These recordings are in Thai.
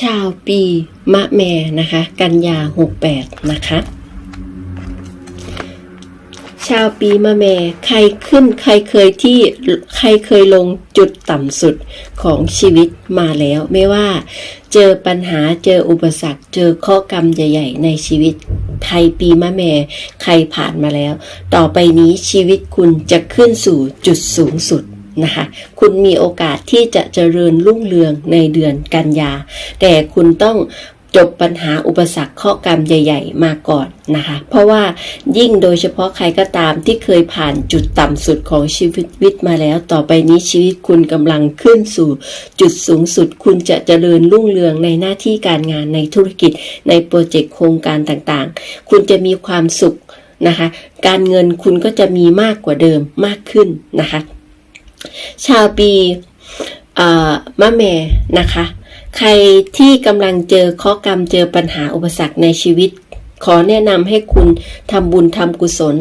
ชาวปีมะแม่นะคะ กันยาหกแปดนะคะ ชาวปีมะแม่ใครขึ้นใครเคยที่ใครเคยลงจุดต่ำสุดของชีวิตมาแล้ว ไม่ว่าเจอปัญหาเจออุปสรรค เจอข้อกรรมใหญ่ ๆ ในชีวิตไทยปีมะแม่ใครผ่านมาแล้ว ต่อไปนี้ชีวิตคุณจะขึ้นสู่จุดสูงสุด นะคะคุณมีโอกาสที่จะเจริญรุ่งเรืองในเดือนกันยา แต่คุณต้องจบปัญหาอุปสรรคข้อกรรมใหญ่ ๆ มาก่อนนะคะ เพราะว่ายิ่งโดยเฉพาะใครก็ตามที่เคยผ่านจุดต่ำสุดของชีวิตมาแล้ว ต่อไปนี้ชีวิตคุณกำลังขึ้นสู่จุดสูงสุด คุณจะเจริญรุ่งเรืองในหน้าที่การงานในธุรกิจ ในโปรเจกต์โครงการต่างๆ คุณจะมีความสุขนะคะ การเงินคุณก็จะมีมากกว่าเดิมมากขึ้นนะคะ ชาวปีเอ่อมะแม่นะคะ ใครที่กำลังเจอข้อกรรมเจอปัญหาอุปสรรคในชีวิต ขอแนะนำให้คุณทำบุญทำกุศล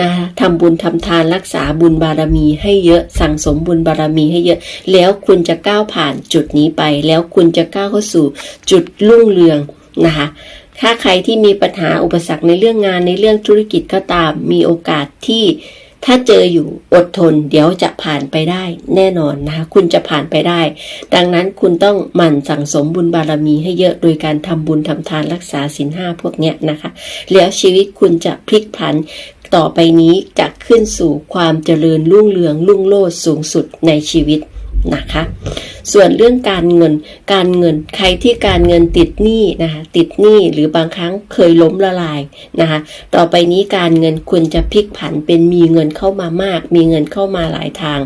นะทำบุญทำทานรักษาบุญบารมีให้เยอะสั่งสมบุญบารมีให้เยอะ แล้วคุณจะก้าวผ่านจุดนี้ไป แล้วคุณจะก้าวเข้าสู่จุดรุ่งเรืองนะคะถ้าใครที่มีปัญหาอุปสรรคในเรื่องงานในเรื่องธุรกิจก็ตามมีโอกาสที่ ถ้าเจออยู่อดทน เดี๋ยวจะผ่านไปได้แน่นอนนะคะ คุณจะผ่านไปได้ ดังนั้นคุณต้องหมั่นสั่งสมบุญบารมีให้เยอะโดยการทำบุญทำทานรักษาศีลห้าพวกเนี้ยนะคะ แล้วชีวิตคุณจะพลิกผันต่อไปนี้จะขึ้นสู่ความเจริญรุ่งเรืองรุ่งโรจน์สูงสุดในชีวิต นะคะ ส่วนเรื่องการเงิน การเงินใครที่การเงินติดหนี้นะคะติดหนี้หรือบางครั้งเคยล้มละลายนะคะต่อไปนี้การเงินควรจะพลิกผันเป็นมีเงินเข้ามามาก มีเงินเข้ามาหลายทาง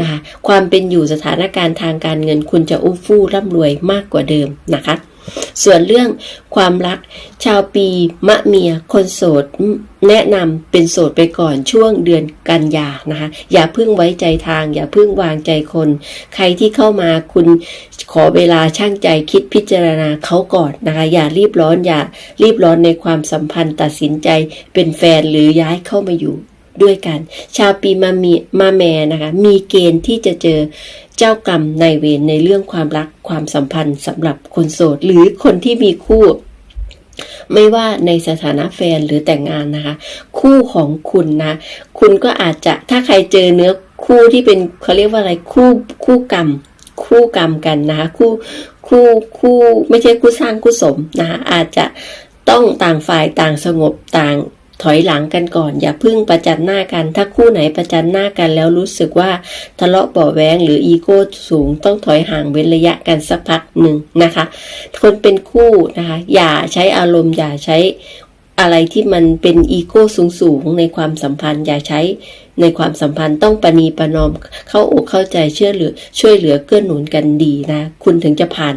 นะคะความเป็นอยู่สถานการณ์ทางการเงินคุณจะอู้ฟู่ร่ำรวยมากกว่าเดิมนะคะ ส่วนเรื่องความรัก ชาวปีมะเมียคนโสดแนะนำเป็นโสดไปก่อนช่วงเดือนกันยานะคะ อย่าเพิ่งไว้ใจทาง อย่าเพิ่งวางใจคน ใครที่เข้ามาคุณขอเวลาช่างใจคิดพิจารณาเขาก่อนนะคะ อย่ารีบร้อนอย่ารีบร้อนในความสัมพันธ์ตัดสินใจเป็นแฟนหรือย้ายเข้ามาอยู่ ด้วยกัน ชาวปีมามีมาแมนะคะ มีเกณฑ์ที่จะเจอเจ้ากรรมนายเวรในเรื่องความรักความสัมพันธ์สำหรับคนโสด หรือคนที่มีคู่ ไม่ว่าในสถานะแฟนหรือแต่งงานนะคะ คู่ของคุณนะ คุณก็อาจจะถ้าใครเจอเนื้อคู่ที่เป็นเขาเรียกว่าอะไรคู่คู่กรรมคู่กรรมกันนะคะคู่คู่คู่ไม่ใช่คู่สร้างคู่สมนะคะอาจจะต้องต่างฝ่ายต่างสงบต่าง ถอยหลังกันก่อน อย่าพึ่งประจันหน้ากัน ถ้าคู่ไหนประจันหน้ากันแล้วรู้สึกว่าทะเลาะเบาแวงหรืออีโก้สูงต้องถอยห่างเว้นระยะกันสักพักหนึ่งนะคะ คนเป็นคู่นะคะ อย่าใช้อารมณ์ อย่าใช้อะไรที่มันเป็นอีโก้สูงๆในความสัมพันธ์ อย่าใช้ในความสัมพันธ์ต้องประนีประนอมเข้าอกเข้าใจเชื่อเหลือ ช่วยเหลือเกื้อหนุนกันดีนะ คุณถึงจะผ่าน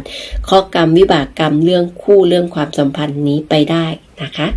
ข้อกรรมวิบากกรรมเรื่องคู่เรื่องความสัมพันธ์นี้ไปได้นะคะ